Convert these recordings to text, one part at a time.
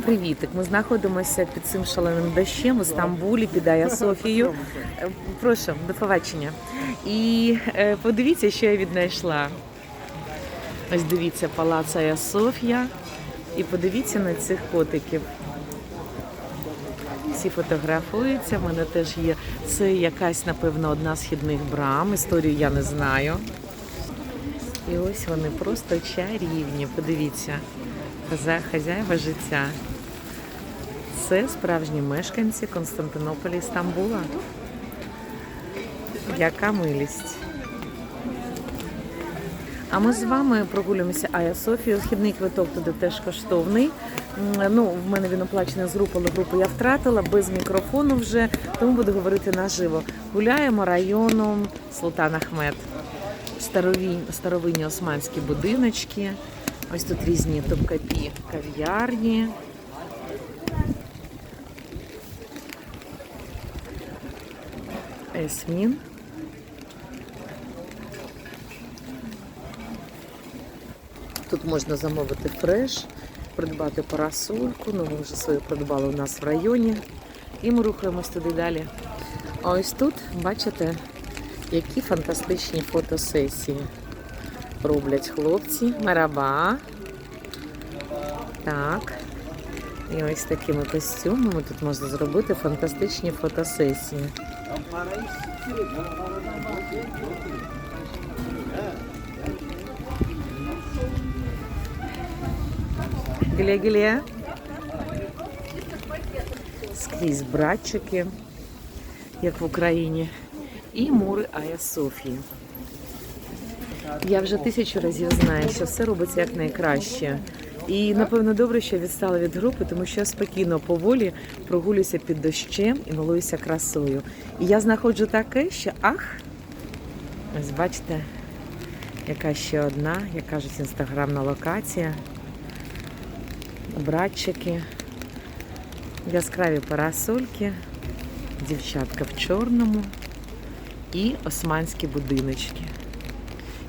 Привітик. Ми знаходимося під цим шаленим дощем у Стамбулі під Ая Софією. Е, Прошу, до побачення. І е, подивіться, що я віднайшла. Ось дивіться, палац Ая Софія. І подивіться на цих котиків. Всі фотографуються. В мене теж є. Це якась, напевно, одна з хідних брам. Історію я не знаю. І ось вони просто чарівні. Подивіться. Хазя- Хазяїва життя. Це справжні мешканці Константинополя і Стамбула. Яка милість. А ми з вами прогулюємося Ая Софію. Вхідний квиток туди теж коштовний. Ну, в мене він оплачений з групи, але групу я втратила без мікрофону вже, тому буду говорити наживо. Гуляємо районом Султан Ахмед. Старовинні османські будиночки. Ось тут різні топкапі кав'ярні. Есмін. Тут можна замовити фреш, придбати парасольку. Ну, ми вже свою придбали у нас в районі. І ми рухаємось туди далі. А ось тут, бачите, які фантастичні фотосесії роблять хлопці. Мараба. Так. І ось такими костюмами тут можна зробити фантастичні фотосесії. Гілє-гілє. Скрізь братчики, як в Україні. І мури Ая Софії. Я вже тисячу разів знаю, що все робиться як найкраще. І напевно добре, що я відстала від групи, тому що я спокійно поволі прогулююся під дощем і милуюся красою. І я знаходжу таке, що ах, ось бачите, яка ще одна, як кажуть, інстаграмна локація. Братчики, яскраві парасольки, дівчатка в чорному і османські будиночки.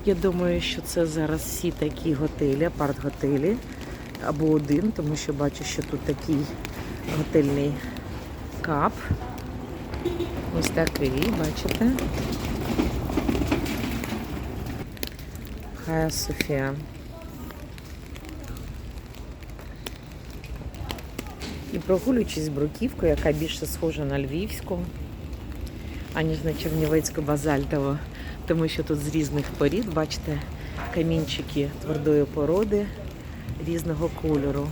Я думаю, що це зараз всі такі готелі, апарт-готелі або один, тому що бачу, що тут такий готельний кап. Ось такий, бачите? Хая Софія. І прогулюючись бруківкою, яка більше схожа на львівську, аніж на чернівецьку базальтову, тому що тут з різних порід, бачите, камінчики твердої породи різного кольору.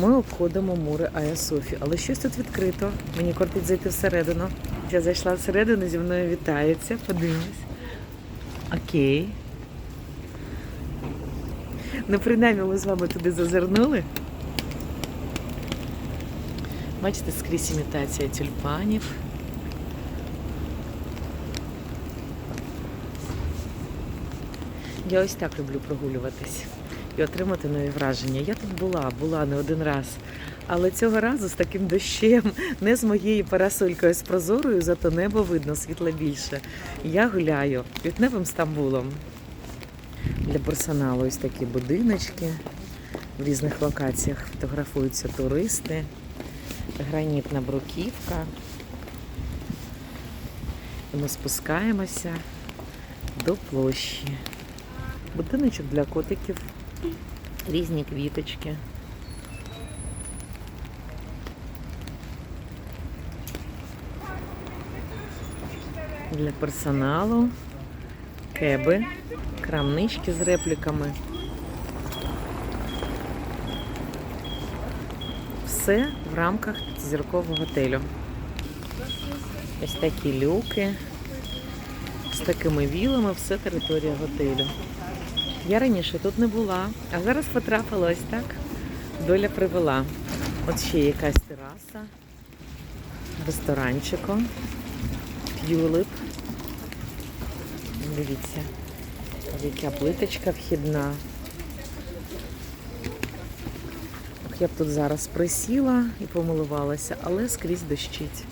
Ми обходимо мури Ая Софі, але щось тут відкрито. Мені кортить зайти всередину. Я зайшла всередину, зі мною вітаються. Подивимось. Окей. Ну, принаймні, ми з вами туди зазирнули. Бачите, скрізь імітація тюльпанів. Я ось так люблю прогулюватись і отримати нові враження. Я тут була, була не один раз. Але цього разу з таким дощем, не з моєю парасолькою з прозорою, зато небо видно, світла більше. Я гуляю квітневим Стамбулом. Для персоналу ось такі будиночки. В різних локаціях фотографуються туристи, гранітна бруківка. І ми спускаємося до площі. Будиночок для котиків, різні квіточки. Для персоналу, кеби, крамнички з репліками. Все в рамках зіркового готелю. Ось такі люки з такими вілами, все територія готелю. Я раніше тут не була, а зараз потрапила ось так. Доля привела. От ще якась тераса, ресторанчиком, тюлип. Дивіться, яка плиточка вхідна. Я б тут зараз присіла і помилувалася, але скрізь дощить.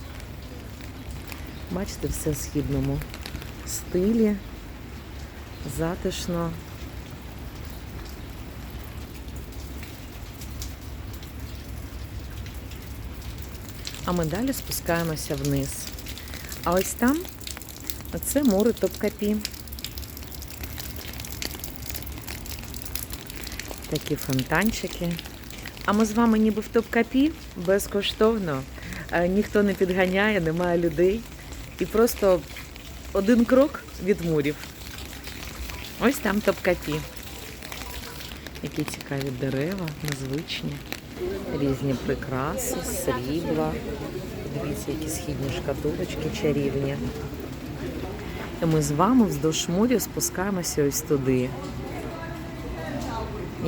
Бачите, все в східному стилі, затишно. А ми далі спускаємося вниз. А ось там це море Топкапі. Такі фонтанчики. А ми з вами ніби в Топкапі безкоштовно. Е, Ніхто не підганяє, немає людей. І просто один крок від мурів. Ось там Топкапі. Які цікаві дерева, незвичні, різні прикраси, срібла. Дивіться, які східні шкатулочки чарівні. І ми з вами вздовж моря спускаємося ось туди.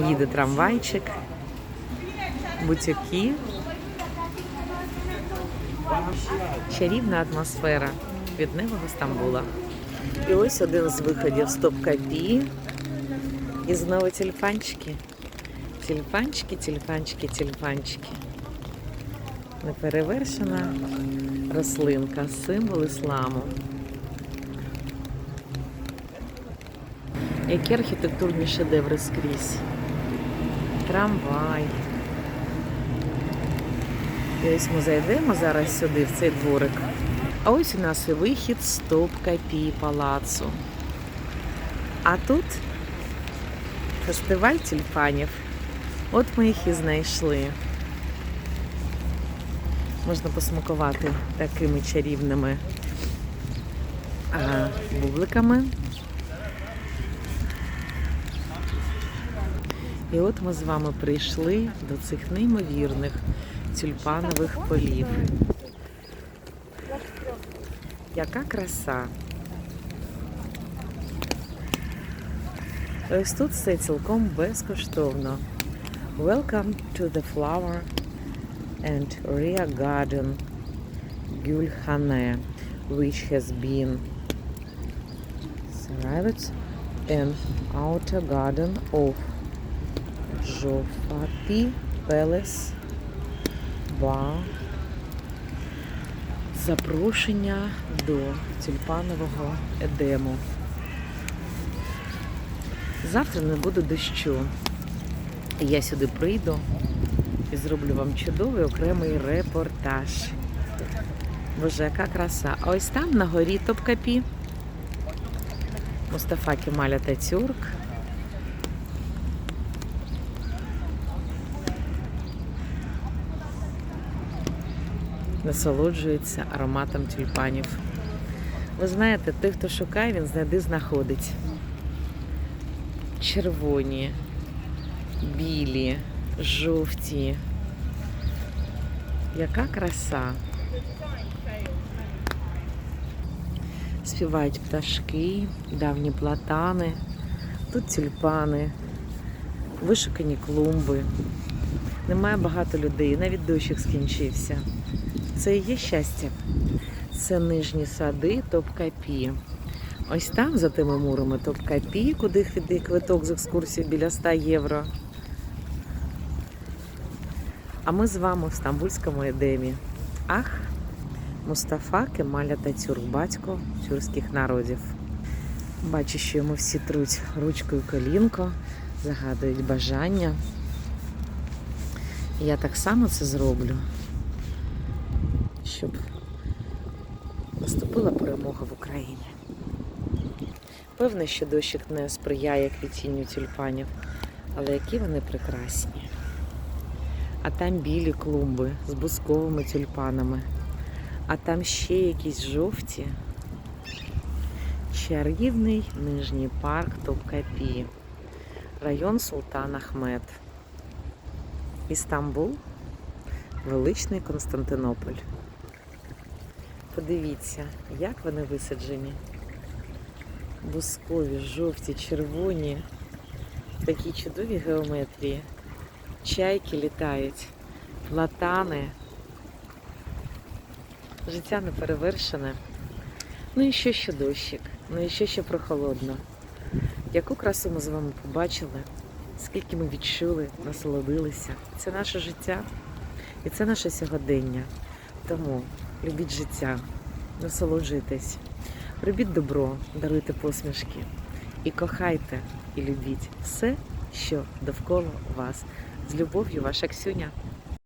Їде трамвайчик, бутюки. Чарівна атмосфера від Стамбула. І ось один з виходів з Топ-Капі. І знову тюльпанчики. Тюльпанчики, тюльпанчики, тюльпанчики. Неперевершена рослинка, символ ісламу. Які архітектурні шедеври скрізь. Трамвай. І ось ми зайдемо зараз сюди, в цей дворик. А ось у нас і вихід з Топ-Капі палацу. А тут фестиваль тюльпанів. От ми їх і знайшли. Можна посмакувати такими чарівними бубликами. І от ми з вами прийшли до цих неймовірних тюльпанових полів. Яка краса! Ось тут все цілком безкоштовно. Welcome to the flower and rear garden Gülhane, which has been survived in outer garden of Jofapi Palace Bar. Запрошення до тюльпанового едему. Завтра не буде дощу. Я сюди прийду і зроблю вам чудовий окремий репортаж. Боже, яка краса. А ось там на горі Топкапі. Мустафа Кемаль Ататюрк. Насолоджується ароматом тюльпанів. Ви знаєте, той, хто шукає, він знайде знаходить. Червоні, білі, жовті. Яка краса. Співають пташки, давні платани, тут тюльпани, вишукані клумби. Немає багато людей, навіть дощик скінчився. Це і є щастя. Це нижні сади Топкапі. Ось там, за тими мурами Топкапі, куди квиток з екскурсії біля 100 євро. А ми з вами в Стамбульському едемі. Ах, Мустафа Кемаль Ататюрк, батько тюркських народів. Бачу, що йому всі труть ручкою колінко, загадують бажання. Я так само це зроблю, щоб наступила перемога в Україні. Певно, що дощик не сприяє квітінню тюльпанів, але які вони прекрасні. А там білі клумби з бусковими тюльпанами, а там ще якісь жовті. Чарівний нижній парк Топкапі, район Султан Ахмед. Істамбул, величний Константинополь. Подивіться, як вони висаджені. Бускові, жовті, червоні, в такій чудовій геометрії. Чайки літають, платани. Життя не перевершене. Ну і що ще дощик, ну і що ще прохолодно. Яку красу ми з вами побачили, скільки ми відчули, насолодилися. Це наше життя і це наше сьогодення. Тому любіть життя, насолоджуйтесь, робіть добро, даруйте посмішки і кохайте і любіть все, що довкола вас. З любов'ю, ваша Ксюня.